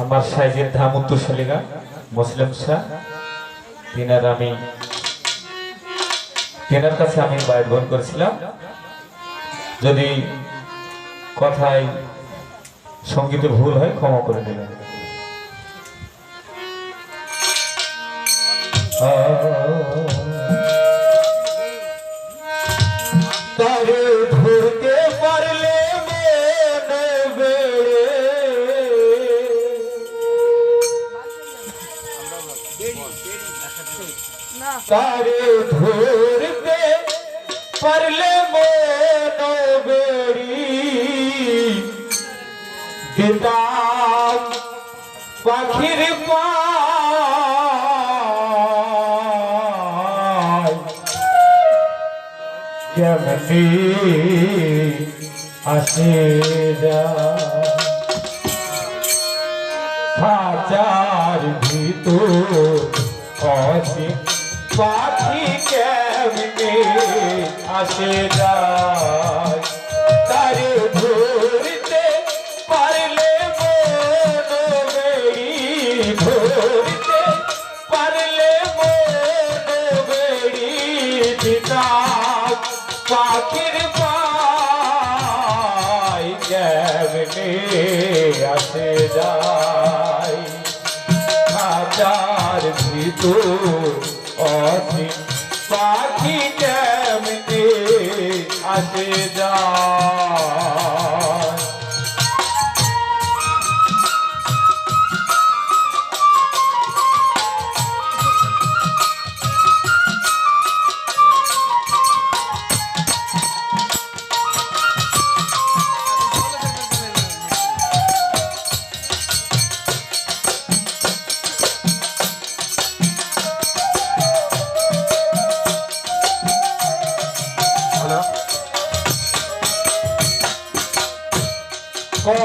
আমার সাইজের ধাম উত্তর শালিকা মুসলিম শাহ, তিনার আমি তেনার কাছে আমি বায়ত গ্রহণ করেছিলাম। যদি কথায় সঙ্গীতে ভুল হয়, ক্ষমা করে দেবেন। তারে তারে ধরতে পারলে মন বেড়ি দিতাম পাখির পায়। কেমনি আসে খাঁচার ভিতর পাখি কেমনে আসে যায়? তারে ধরতে পারলে মন বেড়ি ধরতে পারলে মন বেড়ি পিতা। পাখির পাই কেমনে আসে যায়? খাঁচার ভিতর অসীম পাখি কেমনে আসে যায়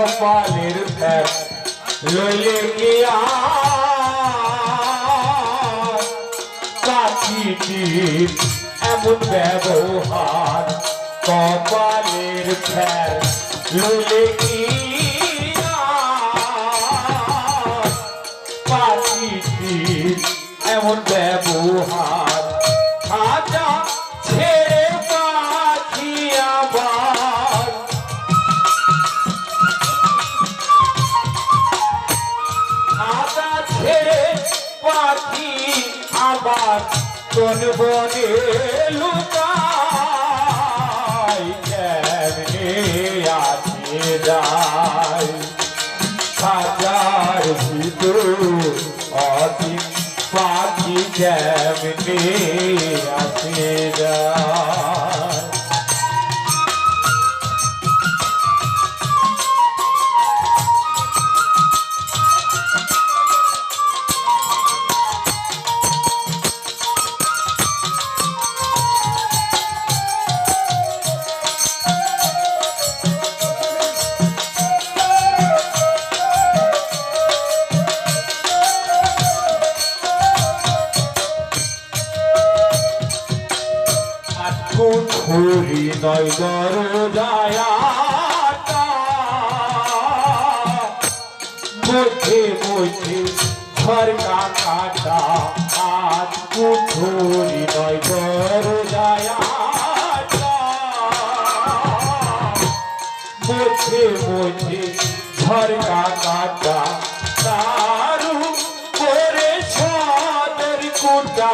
কপালের কাঠিটির এমন ব্যবহার কপালের ফ্যাট লইলে গিয়া পাখিটির এমন ব্যবহার কোন বনে লুকাই কেমনে আছে যায় হাজার ভিতর অধিক পাখি কেমনে কুঠুরি নয় দরজায়াটা মুখে মুখে ঝরকা কাটা, আজ কুঠুরি নয় দরজায়াটা মুখে মুখে ঝরকা কাটা, তারু করে সদর কুটা।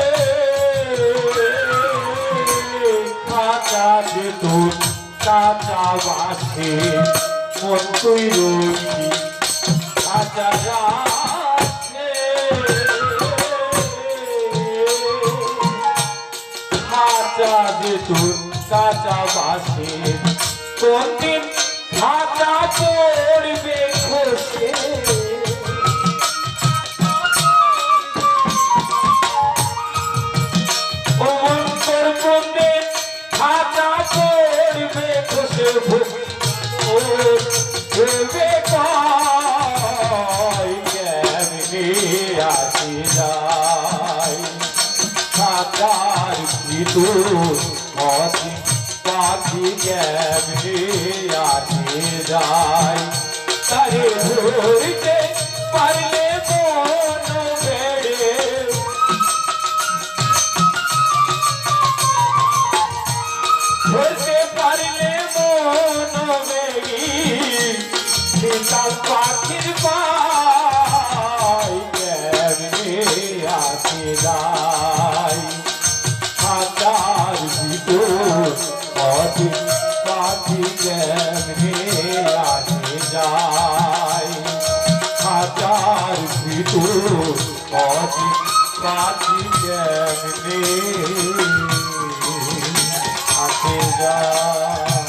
চাঁদ তোর কাঁচা বাসে মন তুই রোজি ভিতর অতি পাখি কেমনি আসি যায় তারে ধরতে পাখির পাই যাই অতি পাখি কেমনে আসে যাই হাজার ভিতর কেমনে আসে যায়।